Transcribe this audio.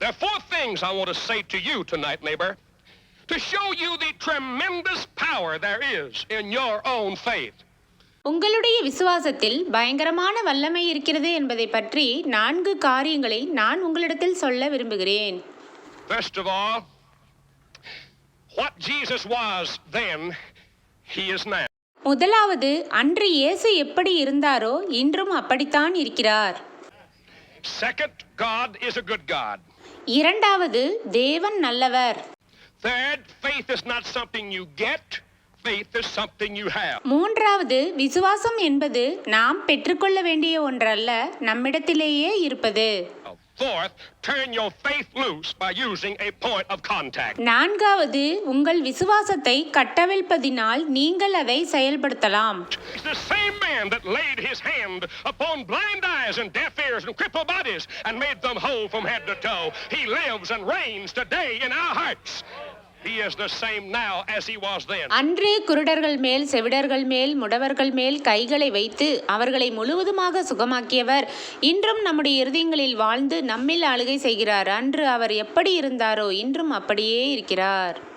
There are four things I want to say to you tonight, neighbor, to show you the tremendous power there is in your own faith. உங்களுடைய விசுவாசத்தில் பயங்கரமான வல்லமை இருக்கிறது என்பதை பற்றி நான்கு காரியங்களை நான் உங்களிடத்தில் சொல்ல விரும்புகிறேன் First of all, what Jesus was then, he is now. முதலாவது அன்று இயேசு எப்படி இருந்தாரோ இன்றும் அப்படித்தான் இருக்கிறார் Second, God is a good God. இரண்டாவது தேவன் நல்லவர் Third, faith is not something you get, faith is something you have. மூன்றாவது விசுவாசம் என்பது நாம் பெற்றுக்கொள்ள வேண்டிய ஒன்றல்ல நம்மிடத்திலேயே இருப்பது Fourth, turn your faith loose by using a point of contact. நான்காவது உங்கள் விசுவாசத்தை கட்டவிழ்ப்பதினால் நீங்கள் அதை செயல்படுத்தலாம் It's the same man that laid his hand upon blind eyes and deaf ears and crippled bodies and made them whole from head to toe. He lives and reigns today in our hearts. அன்றே குருடர்கள் மேல் செவிடர்கள் மேல் முடவர்கள் மேல் கைகளை வைத்து அவர்களை முழுவதுமாக சுகமாக்கியவர் இன்றும் நம்முடைய இருதயங்களில் வாழ்ந்து நம்மில் ஆளுகை செய்கிறார். அன்று அவர் எப்படி இருந்தாரோ இன்றும் அப்படியே இருக்கிறார்.